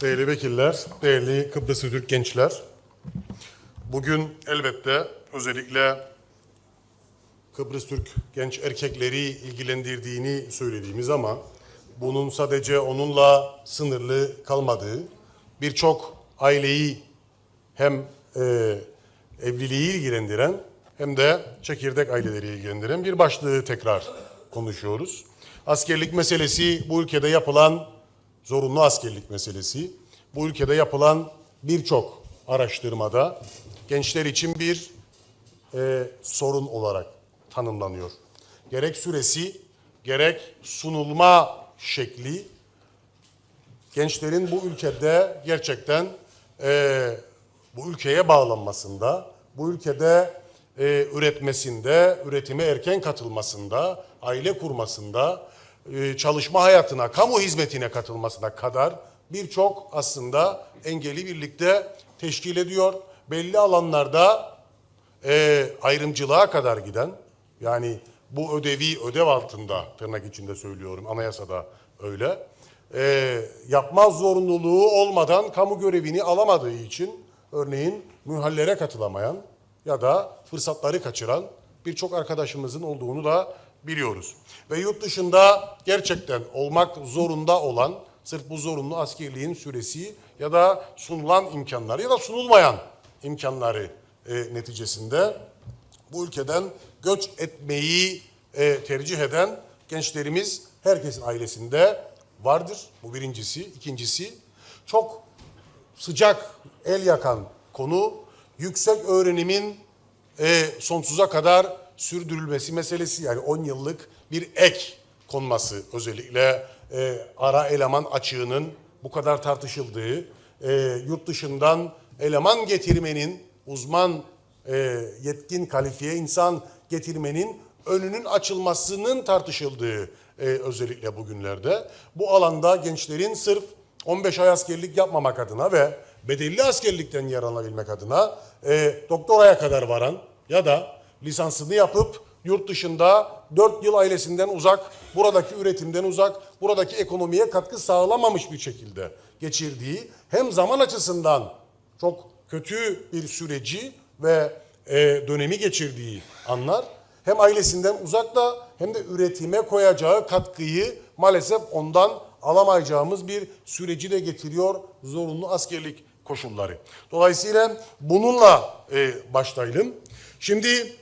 değerli vekiller, değerli Kıbrıs Türk gençler. Bugün elbette özellikle Kıbrıs Türk genç erkekleri ilgilendirdiğini söylediğimiz ama bunun sadece onunla sınırlı kalmadığı, birçok aileyi hem e, evliliği ilgilendiren hem de çekirdek aileleri ilgilendiren bir başlığı tekrar konuşuyoruz. Askerlik meselesi bu ülkede yapılan zorunlu askerlik meselesi. Bu ülkede yapılan birçok araştırmada gençler için bir e, sorun olarak tanımlanıyor. Gerek süresi, gerek sunulma şekli gençlerin bu ülkede gerçekten e, bu ülkeye bağlanmasında, bu ülkede e, üretmesinde, üretime erken katılmasında, aile kurmasında, çalışma hayatına, kamu hizmetine katılmasına kadar birçok aslında engeli birlikte teşkil ediyor. Belli alanlarda e, ayrımcılığa kadar giden yani bu ödevi ödev altında tırnak içinde söylüyorum anayasada öyle e, yapmaz zorunluluğu olmadan kamu görevini alamadığı için örneğin mühallere katılamayan ya da fırsatları kaçıran birçok arkadaşımızın olduğunu da biliyoruz. Ve yurt dışında gerçekten olmak zorunda olan sırf bu zorunlu askerliğin süresi ya da sunulan imkanları ya da sunulmayan imkanları e, neticesinde bu ülkeden göç etmeyi e, tercih eden gençlerimiz herkesin ailesinde vardır. Bu birincisi. İkincisi çok sıcak, el yakan konu yüksek öğrenimin e, sonsuza kadar sürdürülmesi meselesi. Yani 10 yıllık bir ek konması özellikle e, ara eleman açığının bu kadar tartışıldığı, e, yurt dışından eleman getirmenin, uzman, e, yetkin, kalifiye insan getirmenin önünün açılmasının tartışıldığı e, özellikle bugünlerde. Bu alanda gençlerin sırf 15 ay askerlik yapmamak adına ve bedelli askerlikten yararlanabilmek adına e, doktoraya kadar varan ya da lisansını yapıp yurt dışında 4 yıl ailesinden uzak, buradaki üretimden uzak, buradaki ekonomiye katkı sağlamamış bir şekilde geçirdiği hem zaman açısından çok kötü bir süreci ve e, dönemi geçirdiği anlar hem ailesinden uzakta hem de üretime koyacağı katkıyı maalesef ondan alamayacağımız bir süreci de getiriyor zorunlu askerlik koşulları. Dolayısıyla bununla e, başlayalım. Şimdi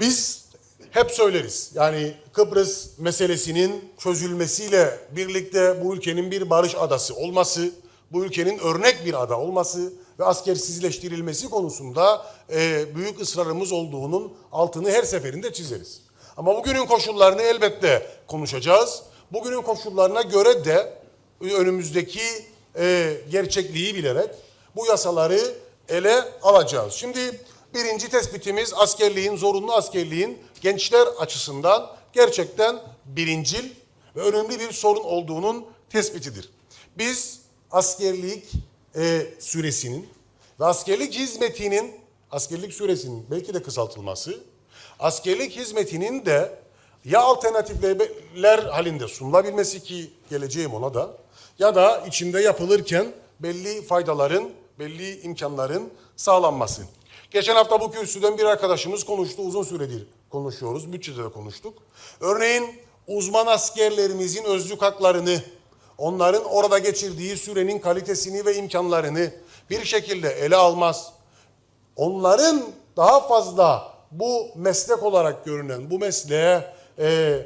biz hep söyleriz. Yani Kıbrıs meselesinin çözülmesiyle birlikte bu ülkenin bir barış adası olması, bu ülkenin örnek bir ada olması ve askersizleştirilmesi konusunda e, büyük ısrarımız olduğunun altını her seferinde çizeriz. Ama bugünün koşullarını elbette konuşacağız. Bugünün koşullarına göre de önümüzdeki e, gerçekliği bilerek bu yasaları ele alacağız. Şimdi birinci tespitimiz askerliğin, zorunlu askerliğin gençler açısından gerçekten birincil ve önemli bir sorun olduğunun tespitidir. Biz askerlik e, süresinin ve askerlik hizmetinin, askerlik süresinin belki de kısaltılması, askerlik hizmetinin de ya alternatifler halinde sunulabilmesi ki geleceğim ona da ya da içinde yapılırken belli faydaların, belli imkanların sağlanması. Geçen hafta bu kürsüden bir arkadaşımız konuştu. Uzun süredir konuşuyoruz. Bütçede de konuştuk. Örneğin uzman askerlerimizin özlük haklarını, onların orada geçirdiği sürenin kalitesini ve imkanlarını bir şekilde ele almaz. Onların daha fazla bu meslek olarak görünen bu mesleğe e,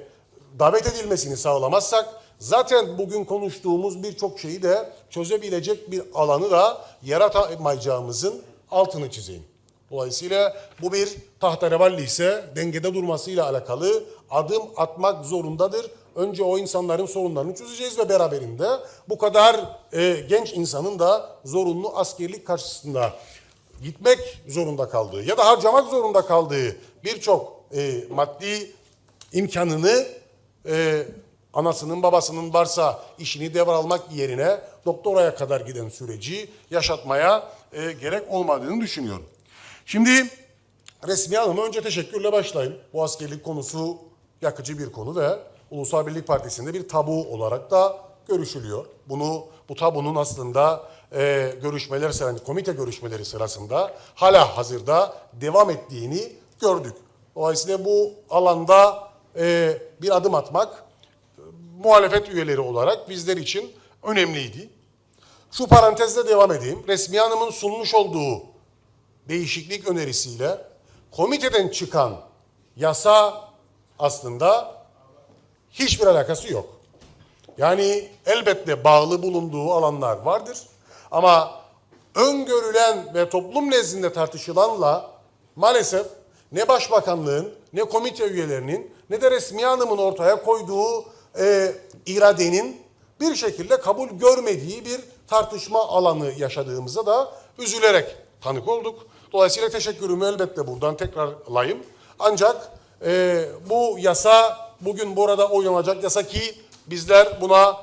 davet edilmesini sağlamazsak zaten bugün konuştuğumuz birçok şeyi de çözebilecek bir alanı da yaratamayacağımızın altını çizeyim. Dolayısıyla bu bir tahterevalli ise dengede durmasıyla alakalı adım atmak zorundadır. Önce o insanların sorunlarını çözeceğiz ve beraberinde bu kadar e, genç insanın da zorunlu askerlik karşısında gitmek zorunda kaldığı ya da harcamak zorunda kaldığı birçok e, maddi imkanını e, anasının babasının varsa işini devralmak yerine doktoraya kadar giden süreci yaşatmaya e, gerek olmadığını düşünüyorum. Şimdi resmi anlamda önce teşekkürle başlayayım. Bu askerlik konusu yakıcı bir konu ve Ulusal Birlik Partisi'nde bir tabu olarak da görüşülüyor. Bu Bunu bu tabunun aslında e, görüşmeler sırasında, komite görüşmeleri sırasında hala hazırda devam ettiğini gördük. Dolayısıyla bu alanda e, bir adım atmak e, muhalefet üyeleri olarak bizler için önemliydi. Şu parantezde devam edeyim. Resmi Hanım'ın sunmuş olduğu değişiklik önerisiyle komiteden çıkan yasa aslında hiçbir alakası yok. Yani elbette bağlı bulunduğu alanlar vardır. Ama öngörülen ve toplum nezdinde tartışılanla maalesef ne başbakanlığın ne komite üyelerinin ne de resmi hanımın ortaya koyduğu e, iradenin bir şekilde kabul görmediği bir tartışma alanı yaşadığımıza da üzülerek tanık olduk. Dolayısıyla teşekkürümü elbette buradan tekrarlayayım. Ancak e, bu yasa bugün burada oynanacak yasa ki bizler buna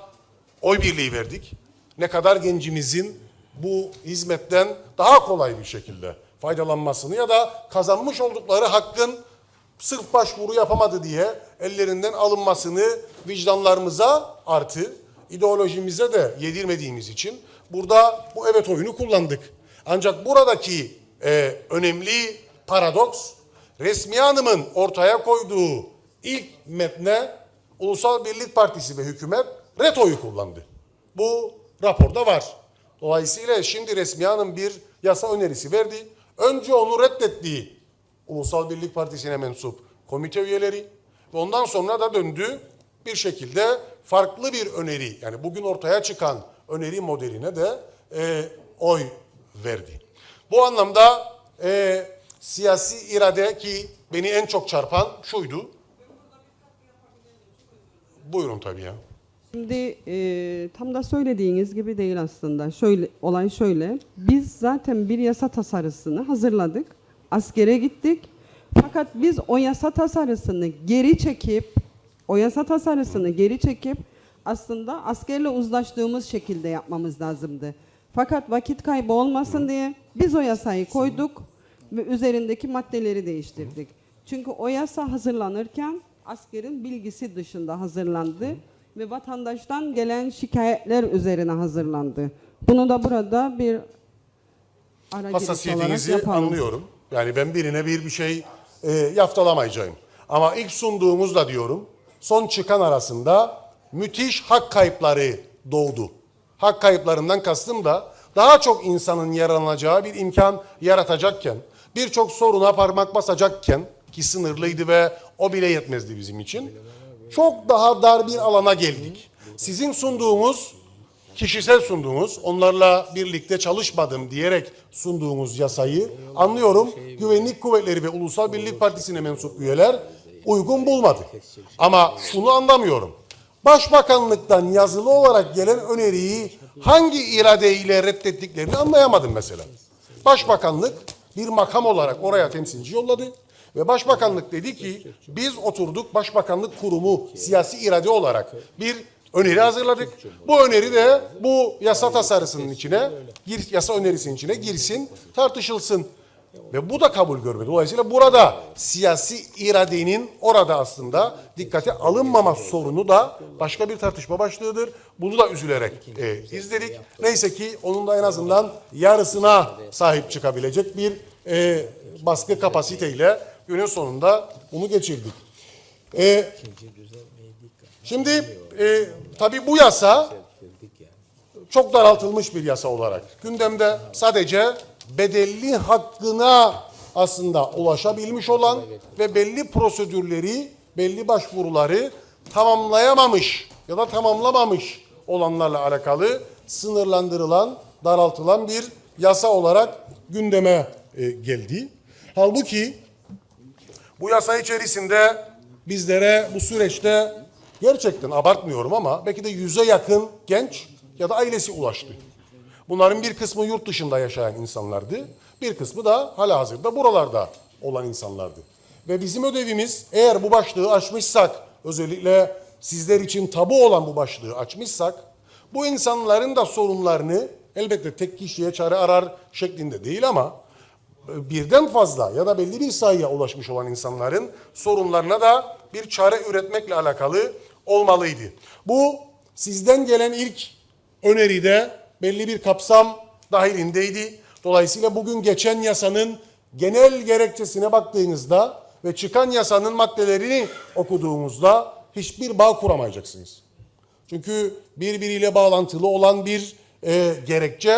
oy birliği verdik. Ne kadar gencimizin bu hizmetten daha kolay bir şekilde faydalanmasını ya da kazanmış oldukları hakkın sırf başvuru yapamadı diye ellerinden alınmasını vicdanlarımıza artı ideolojimize de yedirmediğimiz için burada bu evet oyunu kullandık. Ancak buradaki e, önemli paradoks Resmi Hanım'ın ortaya koyduğu ilk metne Ulusal Birlik Partisi ve hükümet retoyu kullandı. Bu raporda var. Dolayısıyla şimdi Resmi Hanım bir yasa önerisi verdi. Önce onu reddettiği Ulusal Birlik Partisi'ne mensup komite üyeleri ve ondan sonra da döndü bir şekilde farklı bir öneri yani bugün ortaya çıkan öneri modeline de e, oy verdi. Bu anlamda e, siyasi irade ki beni en çok çarpan şuydu. Buyurun tabii ya. Şimdi e, tam da söylediğiniz gibi değil aslında. Şöyle olay şöyle. Biz zaten bir yasa tasarısını hazırladık. Askere gittik. Fakat biz o yasa tasarısını geri çekip o yasa tasarısını geri çekip aslında askerle uzlaştığımız şekilde yapmamız lazımdı. Fakat vakit kaybı olmasın diye biz o yasayı koyduk ve üzerindeki maddeleri değiştirdik. Çünkü o yasa hazırlanırken askerin bilgisi dışında hazırlandı ve vatandaştan gelen şikayetler üzerine hazırlandı. Bunu da burada bir ara hassasiyetinizi anlıyorum. Yani ben birine bir bir şey e, yaftalamayacağım. Ama ilk sunduğumuzda diyorum son çıkan arasında müthiş hak kayıpları doğdu. Hak kayıplarından kastım da daha çok insanın yararlanacağı bir imkan yaratacakken, birçok soruna parmak basacakken ki sınırlıydı ve o bile yetmezdi bizim için. Çok daha dar bir alana geldik. Sizin sunduğunuz kişisel sunduğunuz, onlarla birlikte çalışmadım diyerek sunduğunuz yasayı anlıyorum. Güvenlik Kuvvetleri ve Ulusal Birlik Partisi'ne mensup üyeler uygun bulmadı. Ama şunu anlamıyorum. Başbakanlıktan yazılı olarak gelen öneriyi hangi iradeyle reddettiklerini anlayamadım mesela. Başbakanlık bir makam olarak oraya temsilci yolladı. Ve başbakanlık dedi ki biz oturduk başbakanlık kurumu siyasi irade olarak bir öneri hazırladık. Bu öneri de bu yasa tasarısının içine, yasa önerisinin içine girsin, tartışılsın. Ve bu da kabul görmedi. Dolayısıyla burada siyasi iradenin orada aslında dikkate alınmama sorunu da başka bir tartışma başlığıdır. Bunu da üzülerek e, izledik. Neyse ki onun da en azından yarısına sahip çıkabilecek bir e, baskı kapasiteyle günün sonunda bunu geçirdik. E, şimdi e, tabii bu yasa çok daraltılmış bir yasa olarak gündemde sadece bedelli hakkına aslında ulaşabilmiş olan ve belli prosedürleri, belli başvuruları tamamlayamamış ya da tamamlamamış olanlarla alakalı sınırlandırılan, daraltılan bir yasa olarak gündeme e, geldi. Halbuki bu yasa içerisinde bizlere bu süreçte gerçekten abartmıyorum ama belki de yüze yakın genç ya da ailesi ulaştı. Bunların bir kısmı yurt dışında yaşayan insanlardı. Bir kısmı da hala hazırda buralarda olan insanlardı. Ve bizim ödevimiz eğer bu başlığı açmışsak, özellikle sizler için tabu olan bu başlığı açmışsak, bu insanların da sorunlarını elbette tek kişiye çare arar şeklinde değil ama birden fazla ya da belli bir sayıya ulaşmış olan insanların sorunlarına da bir çare üretmekle alakalı olmalıydı. Bu sizden gelen ilk öneride belli bir kapsam dahilindeydi. Dolayısıyla bugün geçen yasanın genel gerekçesine baktığınızda ve çıkan yasanın maddelerini okuduğumuzda hiçbir bağ kuramayacaksınız. Çünkü birbiriyle bağlantılı olan bir e, gerekçe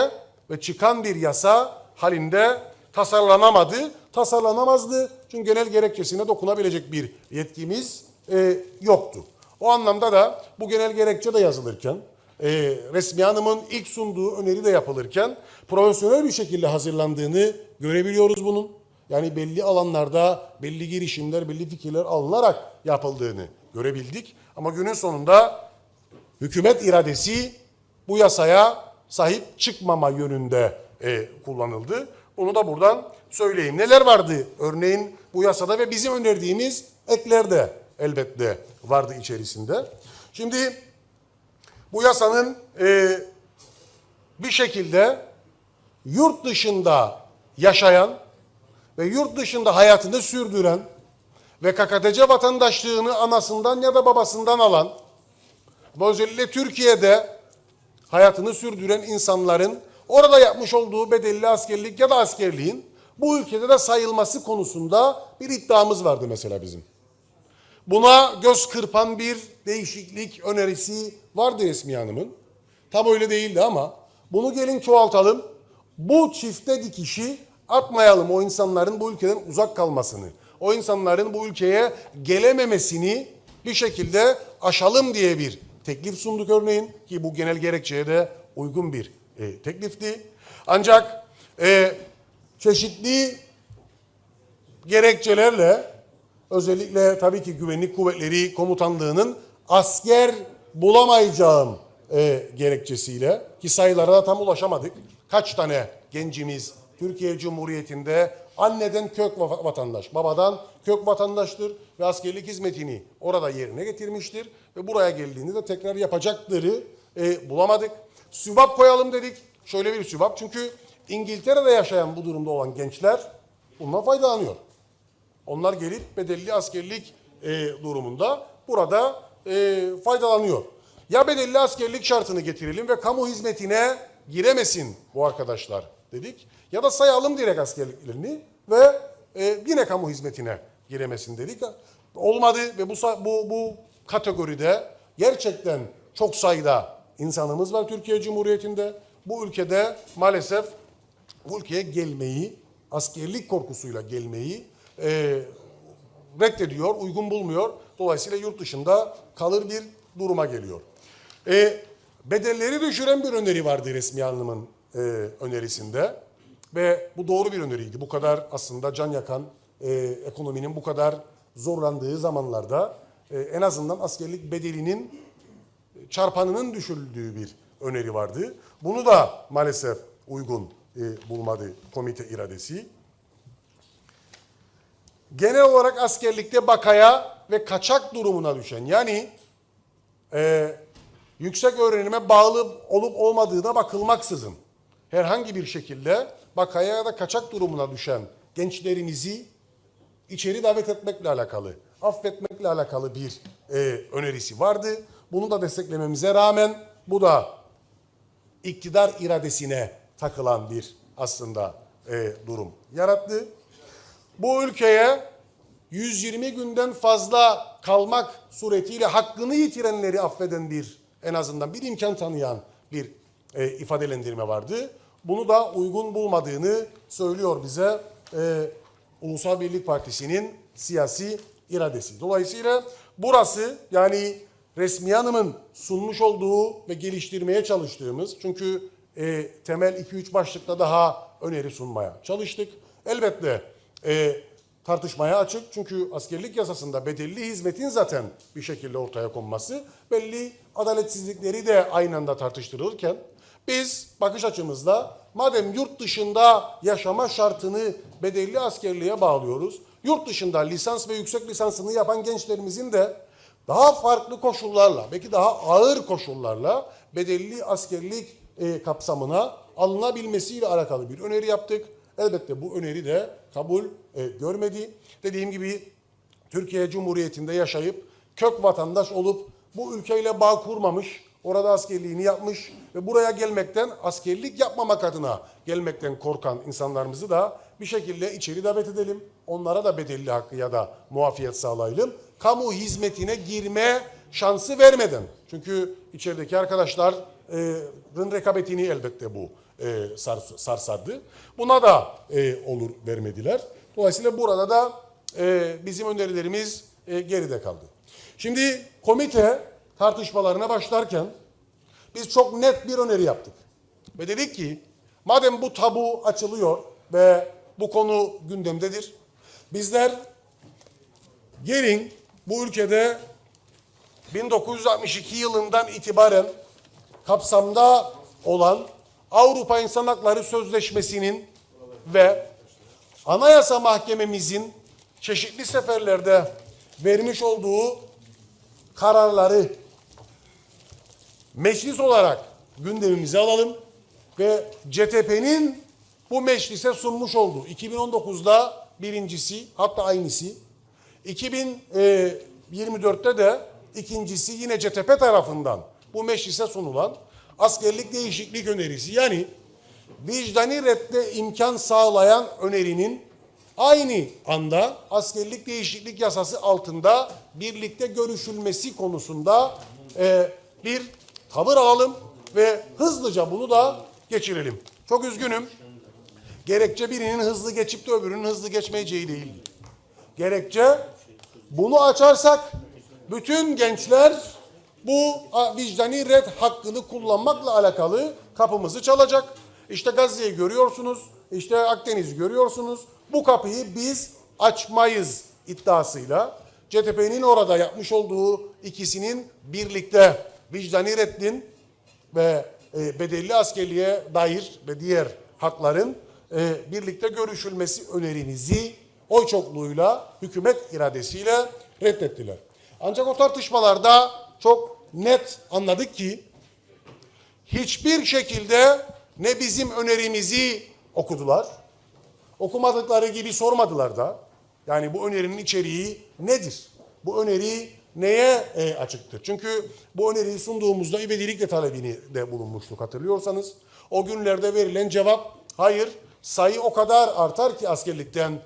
ve çıkan bir yasa halinde tasarlanamadı, tasarlanamazdı. Çünkü genel gerekçesine dokunabilecek bir yetkimiz e, yoktu. O anlamda da bu genel gerekçe de yazılırken, e, Resmi Hanım'ın ilk sunduğu öneri de yapılırken profesyonel bir şekilde hazırlandığını görebiliyoruz bunun. Yani belli alanlarda belli girişimler, belli fikirler alınarak yapıldığını görebildik. Ama günün sonunda hükümet iradesi bu yasaya sahip çıkmama yönünde e, kullanıldı. Bunu da buradan söyleyeyim. Neler vardı örneğin bu yasada ve bizim önerdiğimiz ekler de elbette vardı içerisinde. Şimdi bu yasanın e, bir şekilde yurt dışında yaşayan ve yurt dışında hayatını sürdüren ve KKTC vatandaşlığını anasından ya da babasından alan bu özellikle Türkiye'de hayatını sürdüren insanların orada yapmış olduğu bedelli askerlik ya da askerliğin bu ülkede de sayılması konusunda bir iddiamız vardı mesela bizim. Buna göz kırpan bir değişiklik önerisi vardı Esmi Hanım'ın. Tam öyle değildi ama bunu gelin çoğaltalım. Bu çifte dikişi atmayalım o insanların bu ülkeden uzak kalmasını. O insanların bu ülkeye gelememesini bir şekilde aşalım diye bir teklif sunduk örneğin ki bu genel gerekçeye de uygun bir e, teklifti. Ancak e, çeşitli gerekçelerle özellikle tabii ki güvenlik kuvvetleri komutanlığının asker bulamayacağım e, gerekçesiyle ki sayılara da tam ulaşamadık. Kaç tane gencimiz Türkiye Cumhuriyeti'nde anneden kök va- vatandaş, babadan kök vatandaştır ve askerlik hizmetini orada yerine getirmiştir ve buraya geldiğinde de tekrar yapacakları e, bulamadık. Sübap koyalım dedik. Şöyle bir sübap çünkü İngiltere'de yaşayan bu durumda olan gençler bundan faydalanıyor. Onlar gelip bedelli askerlik e, durumunda burada e, faydalanıyor. Ya bedelli askerlik şartını getirelim ve kamu hizmetine giremesin bu arkadaşlar dedik. Ya da sayalım direkt askerliklerini ve e, yine kamu hizmetine giremesin dedik. Olmadı ve bu bu bu kategoride gerçekten çok sayıda insanımız var Türkiye Cumhuriyeti'nde. Bu ülkede maalesef bu ülkeye gelmeyi, askerlik korkusuyla gelmeyi e, reddediyor, uygun bulmuyor. Dolayısıyla yurt dışında kalır bir duruma geliyor. E, bedelleri düşüren bir öneri vardı resmi anlamın e, önerisinde. Ve bu doğru bir öneriydi. Bu kadar aslında can yakan e, ekonominin bu kadar zorlandığı zamanlarda e, en azından askerlik bedelinin çarpanının düşürüldüğü bir öneri vardı. Bunu da maalesef uygun e, bulmadı komite iradesi. Genel olarak askerlikte bakaya ve kaçak durumuna düşen yani e, yüksek öğrenime bağlı olup olmadığına bakılmaksızın herhangi bir şekilde bakaya ya da kaçak durumuna düşen gençlerimizi içeri davet etmekle alakalı, affetmekle alakalı bir e, önerisi vardı. Bunu da desteklememize rağmen bu da iktidar iradesine takılan bir aslında e, durum yarattı. Bu ülkeye 120 günden fazla kalmak suretiyle hakkını yitirenleri affeden bir en azından bir imkan tanıyan bir e, ifadelendirme vardı. Bunu da uygun bulmadığını söylüyor bize e, Ulusal Birlik Partisi'nin siyasi iradesi. Dolayısıyla burası yani Resmi Hanım'ın sunmuş olduğu ve geliştirmeye çalıştığımız çünkü e, temel 2-3 başlıkta daha öneri sunmaya çalıştık. Elbette e, tartışmaya açık çünkü askerlik yasasında bedelli hizmetin zaten bir şekilde ortaya konması belli adaletsizlikleri de aynı anda tartıştırılırken biz bakış açımızda madem yurt dışında yaşama şartını bedelli askerliğe bağlıyoruz, yurt dışında lisans ve yüksek lisansını yapan gençlerimizin de daha farklı koşullarla, belki daha ağır koşullarla bedelli askerlik e, kapsamına alınabilmesiyle alakalı bir öneri yaptık. Elbette bu öneri de kabul e, görmedi. Dediğim gibi Türkiye Cumhuriyeti'nde yaşayıp kök vatandaş olup bu ülkeyle bağ kurmamış Orada askerliğini yapmış ve buraya gelmekten askerlik yapmamak adına gelmekten korkan insanlarımızı da bir şekilde içeri davet edelim. Onlara da bedelli hakkı ya da muafiyet sağlayalım. Kamu hizmetine girme şansı vermeden. Çünkü içerideki arkadaşların rekabetini elbette bu e, sars- sarsardı. Buna da e, olur vermediler. Dolayısıyla burada da e, bizim önerilerimiz e, geride kaldı. Şimdi komite tartışmalarına başlarken biz çok net bir öneri yaptık. Ve dedik ki madem bu tabu açılıyor ve bu konu gündemdedir. Bizler gelin bu ülkede 1962 yılından itibaren kapsamda olan Avrupa İnsan Hakları Sözleşmesi'nin ve Anayasa Mahkememizin çeşitli seferlerde vermiş olduğu kararları meclis olarak gündemimize alalım ve CTP'nin bu meclise sunmuş olduğu 2019'da birincisi hatta aynısı 2024'te de ikincisi yine CTP tarafından bu meclise sunulan askerlik değişiklik önerisi yani vicdani redde imkan sağlayan önerinin aynı anda askerlik değişiklik yasası altında birlikte görüşülmesi konusunda e, bir tavır alalım ve hızlıca bunu da geçirelim. Çok üzgünüm. Gerekçe birinin hızlı geçip de öbürünün hızlı geçmeyeceği değil. Gerekçe bunu açarsak bütün gençler bu vicdani red hakkını kullanmakla alakalı kapımızı çalacak. İşte Gazze'yi görüyorsunuz, işte Akdeniz'i görüyorsunuz. Bu kapıyı biz açmayız iddiasıyla CTP'nin orada yapmış olduğu ikisinin birlikte vicdani reddin ve e, bedelli askerliğe dair ve diğer hakların e, birlikte görüşülmesi önerinizi oy çokluğuyla hükümet iradesiyle reddettiler. Ancak o tartışmalarda çok net anladık ki hiçbir şekilde ne bizim önerimizi okudular, okumadıkları gibi sormadılar da. Yani bu önerinin içeriği nedir? Bu öneri neye e, açıktır? Çünkü bu öneriyi sunduğumuzda ivedilikle talebini de bulunmuştuk hatırlıyorsanız. O günlerde verilen cevap hayır sayı o kadar artar ki askerlikten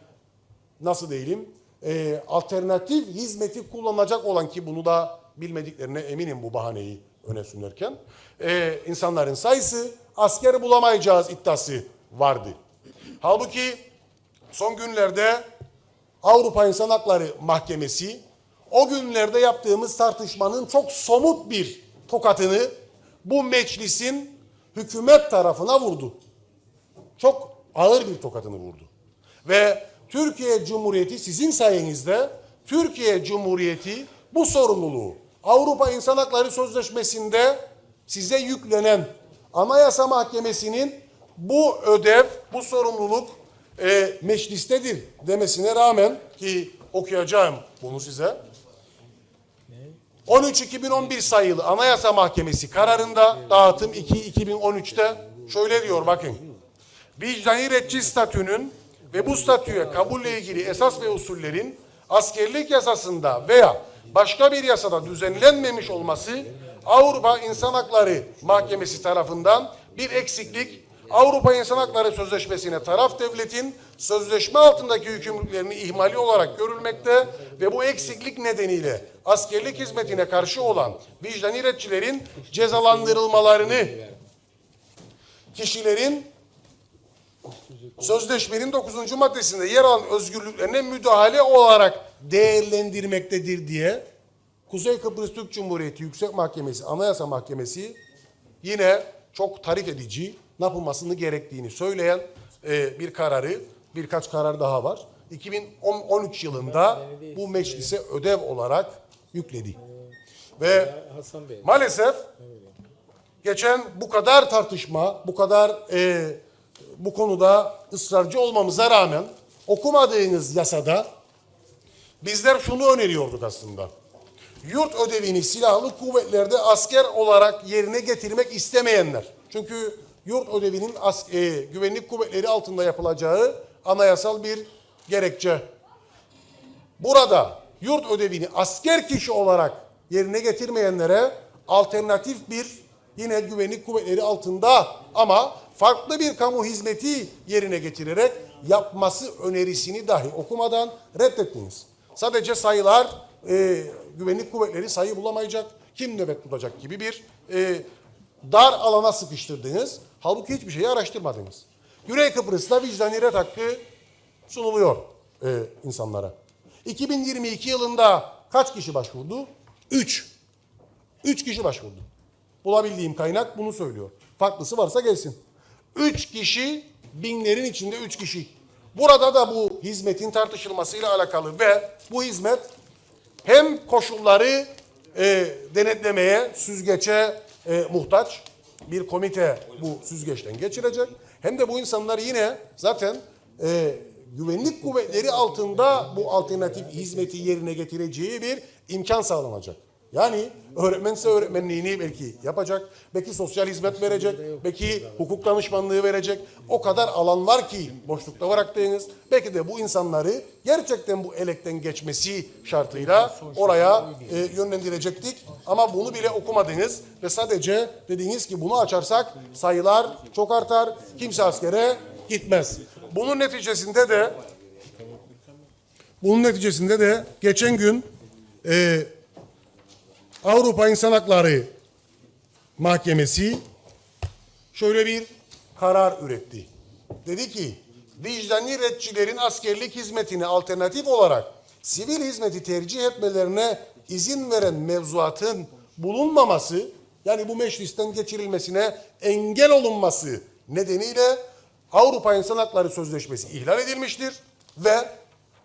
nasıl diyelim e, alternatif hizmeti kullanacak olan ki bunu da bilmediklerine eminim bu bahaneyi öne sürerken e, insanların sayısı asker bulamayacağız iddiası vardı. Halbuki son günlerde Avrupa İnsan Hakları Mahkemesi o günlerde yaptığımız tartışmanın çok somut bir tokatını bu meclisin hükümet tarafına vurdu. Çok ağır bir tokatını vurdu. Ve Türkiye Cumhuriyeti sizin sayenizde Türkiye Cumhuriyeti bu sorumluluğu Avrupa İnsan Hakları Sözleşmesi'nde size yüklenen Anayasa Mahkemesi'nin bu ödev, bu sorumluluk e, meclistedir demesine rağmen ki okuyacağım bunu size. 13-2011 sayılı Anayasa Mahkemesi kararında dağıtım 2-2013'te şöyle diyor bakın. Vicdani retçi statünün ve bu statüye kabulle ilgili esas ve usullerin askerlik yasasında veya başka bir yasada düzenlenmemiş olması Avrupa İnsan Hakları Mahkemesi tarafından bir eksiklik. Avrupa İnsan Hakları Sözleşmesi'ne taraf devletin sözleşme altındaki yükümlülüklerini ihmali olarak görülmekte ve bu eksiklik nedeniyle askerlik hizmetine karşı olan vicdani retçilerin cezalandırılmalarını kişilerin sözleşmenin 9. maddesinde yer alan özgürlüklerine müdahale olarak değerlendirmektedir diye Kuzey Kıbrıs Türk Cumhuriyeti Yüksek Mahkemesi, Anayasa Mahkemesi yine çok tarif edici, ne yapılmasını gerektiğini söyleyen e, bir kararı, birkaç karar daha var. 2013 yılında bu meclise ödev olarak yükledi. Ve Hasan Bey. maalesef geçen bu kadar tartışma, bu kadar e, bu konuda ısrarcı olmamıza rağmen okumadığınız yasada bizler şunu öneriyorduk aslında. Yurt ödevini silahlı kuvvetlerde asker olarak yerine getirmek istemeyenler. Çünkü yurt ödevinin as- e, güvenlik kuvvetleri altında yapılacağı anayasal bir gerekçe. Burada yurt ödevini asker kişi olarak yerine getirmeyenlere alternatif bir yine güvenlik kuvvetleri altında ama farklı bir kamu hizmeti yerine getirerek yapması önerisini dahi okumadan reddettiniz. Sadece sayılar e, güvenlik kuvvetleri sayı bulamayacak, kim nöbet tutacak gibi bir e, dar alana sıkıştırdınız. Halbuki hiçbir şeyi araştırmadınız. Güney Kıbrıs'ta vicdani red hakkı sunuluyor e, insanlara. 2022 yılında kaç kişi başvurdu? 3. 3 kişi başvurdu. Bulabildiğim kaynak bunu söylüyor. Farklısı varsa gelsin. 3 kişi, binlerin içinde 3 kişi. Burada da bu hizmetin tartışılmasıyla alakalı ve bu hizmet hem koşulları e, denetlemeye, süzgeçe e, muhtaç bir komite bu süzgeçten geçirecek. Hem de bu insanlar yine zaten e, güvenlik kuvvetleri altında bu alternatif hizmeti yerine getireceği bir imkan sağlanacak. Yani öğretmense öğretmenliğini belki yapacak, belki sosyal hizmet verecek, belki hukuk danışmanlığı verecek. O kadar alan var ki boşlukta bıraktığınız. Belki de bu insanları gerçekten bu elekten geçmesi şartıyla oraya e, yönlendirecektik. Ama bunu bile okumadınız ve sadece dediniz ki bunu açarsak sayılar çok artar, kimse askere gitmez. Bunun neticesinde de bunun neticesinde de geçen gün e, Avrupa İnsan Hakları Mahkemesi şöyle bir karar üretti. Dedi ki vicdani retçilerin askerlik hizmetine alternatif olarak sivil hizmeti tercih etmelerine izin veren mevzuatın bulunmaması yani bu meclisten geçirilmesine engel olunması nedeniyle Avrupa İnsan Hakları Sözleşmesi ihlal edilmiştir ve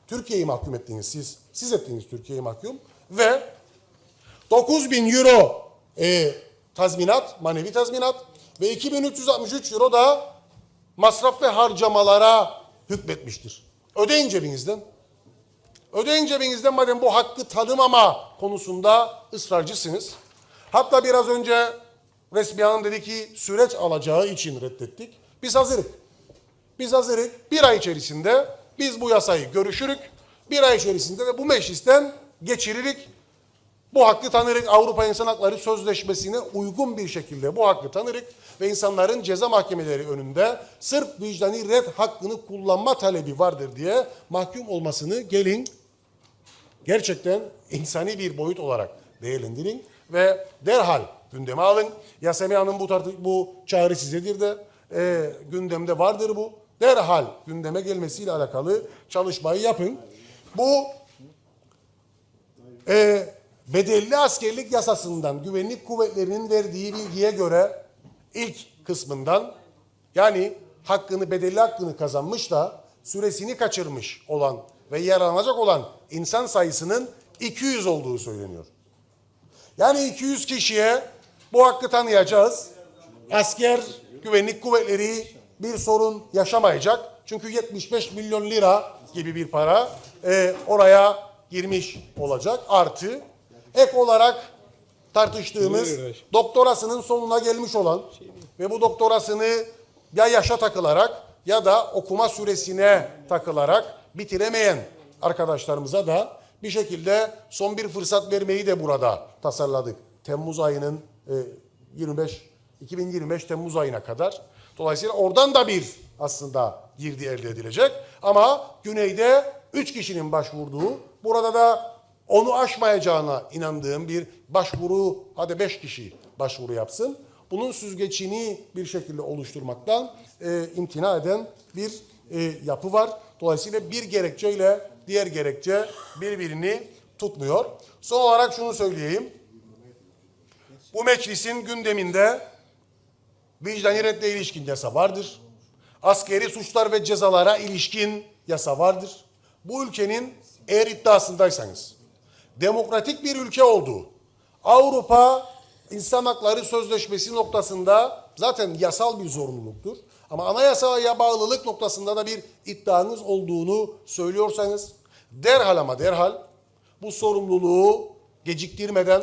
Türkiye'yi mahkum ettiniz siz. Siz ettiniz Türkiye'yi mahkum ve 9 bin euro e, tazminat, manevi tazminat ve 2363 euro da masraf ve harcamalara hükmetmiştir. Ödeyin cebinizden. Ödeyin cebinizden madem bu hakkı tanımama konusunda ısrarcısınız. Hatta biraz önce Resmi Hanım dedi ki süreç alacağı için reddettik. Biz hazırız. Biz hazırız. Bir ay içerisinde biz bu yasayı görüşürük. Bir ay içerisinde de bu meclisten geçiririk. Bu hakkı tanırık. Avrupa İnsan Hakları Sözleşmesi'ne uygun bir şekilde bu hakkı tanırık. Ve insanların ceza mahkemeleri önünde sırf vicdani red hakkını kullanma talebi vardır diye mahkum olmasını gelin gerçekten insani bir boyut olarak değerlendirin ve derhal gündeme alın. Yasemin Hanım bu, bu çağrı sizedir de e, gündemde vardır bu. Derhal gündeme gelmesiyle alakalı çalışmayı yapın. Bu e, bedelli askerlik yasasından güvenlik kuvvetlerinin verdiği bilgiye göre ilk kısmından yani hakkını bedelli hakkını kazanmış da süresini kaçırmış olan ve yaralanacak olan insan sayısının 200 olduğu söyleniyor. Yani 200 kişiye bu hakkı tanıyacağız. Asker, güvenlik kuvvetleri bir sorun yaşamayacak. Çünkü 75 milyon lira gibi bir para e, oraya girmiş olacak. Artı ek olarak tartıştığımız doktorasının sonuna gelmiş olan ve bu doktorasını ya yaşa takılarak ya da okuma süresine takılarak bitiremeyen arkadaşlarımıza da bir şekilde son bir fırsat vermeyi de burada tasarladık. Temmuz ayının e, 25 2025 Temmuz ayına kadar. Dolayısıyla oradan da bir aslında girdi elde edilecek. Ama güneyde 3 kişinin başvurduğu, burada da onu aşmayacağına inandığım bir başvuru, hadi 5 kişi başvuru yapsın. Bunun süzgeçini bir şekilde oluşturmaktan e, imtina eden bir e, yapı var. Dolayısıyla bir gerekçeyle diğer gerekçe birbirini tutmuyor. Son olarak şunu söyleyeyim. Bu meclisin gündeminde vicdani redde ilişkin yasa vardır. Askeri suçlar ve cezalara ilişkin yasa vardır. Bu ülkenin eğer iddiasındaysanız demokratik bir ülke olduğu, Avrupa İnsan Hakları Sözleşmesi noktasında zaten yasal bir zorunluluktur. Ama anayasaya bağlılık noktasında da bir iddianız olduğunu söylüyorsanız derhal ama derhal bu sorumluluğu geciktirmeden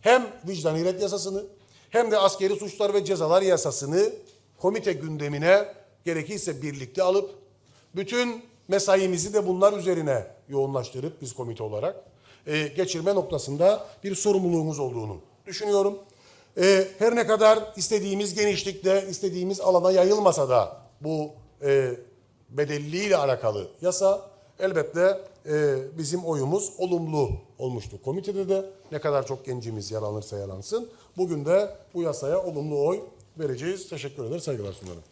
hem vicdan red yasasını hem de askeri suçlar ve cezalar yasasını komite gündemine gerekirse birlikte alıp bütün mesaimizi de bunlar üzerine yoğunlaştırıp biz komite olarak e, geçirme noktasında bir sorumluluğumuz olduğunu düşünüyorum. E, her ne kadar istediğimiz genişlikte, istediğimiz alana yayılmasa da bu e, bedelliyle alakalı yasa elbette e, bizim oyumuz olumlu olmuştu. Komitede de ne kadar çok gencimiz yaranırsa yaransın. Bugün de bu yasaya olumlu oy vereceğiz. Teşekkür ederim, saygılar sunarım.